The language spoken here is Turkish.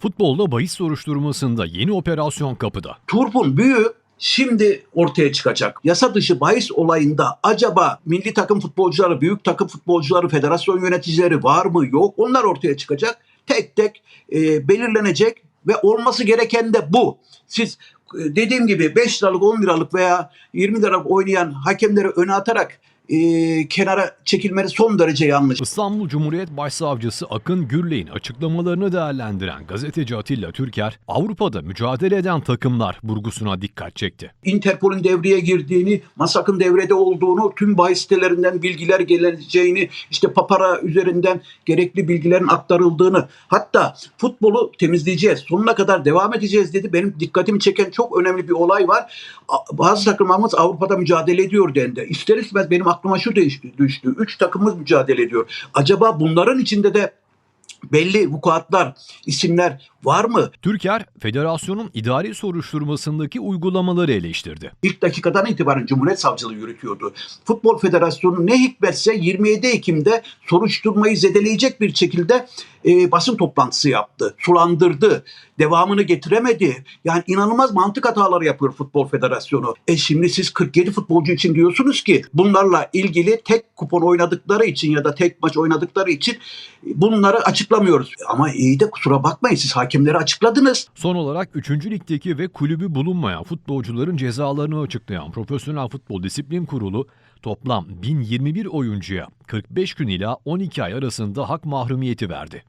Futbolda bahis soruşturmasında yeni operasyon kapıda. Turp'un büyüğü şimdi ortaya çıkacak. Yasa dışı bahis olayında acaba milli takım futbolcuları, büyük takım futbolcuları, federasyon yöneticileri var mı yok onlar ortaya çıkacak. Tek tek e, belirlenecek ve olması gereken de bu. Siz e, dediğim gibi 5 liralık 10 liralık veya 20 liralık oynayan hakemleri öne atarak e, kenara çekilmeniz son derece yanlış. İstanbul Cumhuriyet Başsavcısı Akın Gürley'in açıklamalarını değerlendiren gazeteci Atilla Türker, Avrupa'da mücadele eden takımlar vurgusuna dikkat çekti. Interpol'ün devreye girdiğini, MASAK'ın devrede olduğunu, tüm bahis sitelerinden bilgiler geleceğini, işte papara üzerinden gerekli bilgilerin aktarıldığını, hatta futbolu temizleyeceğiz, sonuna kadar devam edeceğiz dedi. Benim dikkatimi çeken çok önemli bir olay var. Bazı takımlarımız Avrupa'da mücadele ediyor dendi. İster istemez benim aklıma şu değiş- düştü. Üç takımımız mücadele ediyor. Acaba bunların içinde de belli vukuatlar, isimler var mı? Türker, federasyonun idari soruşturmasındaki uygulamaları eleştirdi. ilk dakikadan itibaren Cumhuriyet Savcılığı yürütüyordu. Futbol Federasyonu ne hikmetse 27 Ekim'de soruşturmayı zedeleyecek bir şekilde e, basın toplantısı yaptı. Sulandırdı. Devamını getiremedi. Yani inanılmaz mantık hataları yapıyor Futbol Federasyonu. E şimdi siz 47 futbolcu için diyorsunuz ki bunlarla ilgili tek kupon oynadıkları için ya da tek maç oynadıkları için bunları açıklamıyoruz. Ama iyi de kusura bakmayın siz hakemleri açıkladınız. Son olarak 3. ligdeki ve kulübü bulunmayan futbolcuların cezalarını açıklayan Profesyonel Futbol Disiplin Kurulu toplam 1021 oyuncuya 45 gün ila 12 ay arasında hak mahrumiyeti verdi.